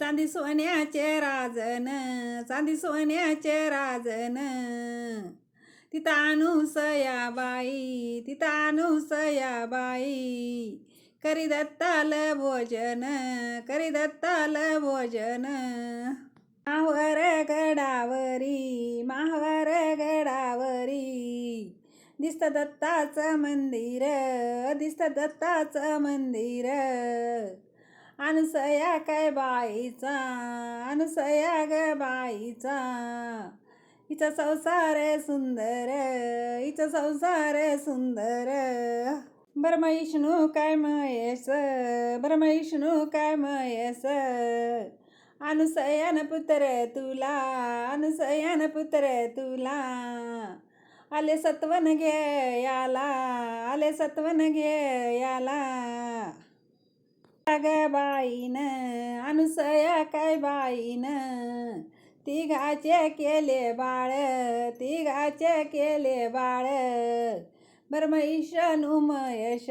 चांदी सोन्याचे राजन चांदी सोन्याचे राजन. तिथं अनुसया बाई तिथं अनुसया बाई. करी दत्ताल भोजन करी दत्ताल भोजन. माहवर गडावरी माहवर गडावरी. दिसत दत्ताचं मंदिर दिसत दत्ताचं मंदिर. अनुसया काय बाईचा अनुसया ग बाईचा. हिचा संसार सुंदर हिचा संसार सुंदर. ब्रह्मविष्णू काय महेश ब्रह्मविष्णू काय मयस. अनुसयान पुत्र तुला अनुसयान पुत्र तुला. आले सत्वन घे याला आले सत्वन घे याला. बाईन अनुसया काय बाईन? तिघाचे केले बाळ तिघाचे केले बाळ. ब्रह्मईशनु मयश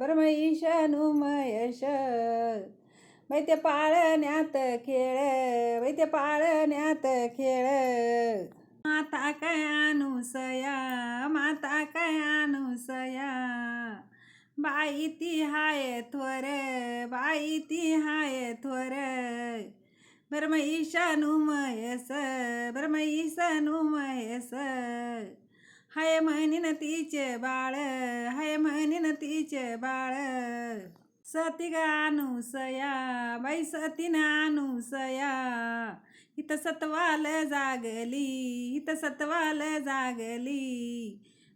ब्रह्मईशनु मयश वैते पाळण्यात खेळ वैते पाळण्यात खेळ. माता काय अनुसया माता काय बाई ती हाय थोर बाई ती हाय थोर. ब्रह्म ईशानु मयस ब्रह्म ईशानु मयस हाय म्हणीन तिचे बाळ हाय म्हणीन तिचे बाळ. सती ग अनुसया बाई सतीन अनुसया हित सतवाल जागली हित सतवाल जागली.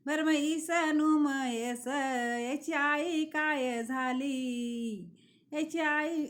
बरं ईसनु मयस याची आई काय झाली? याची आई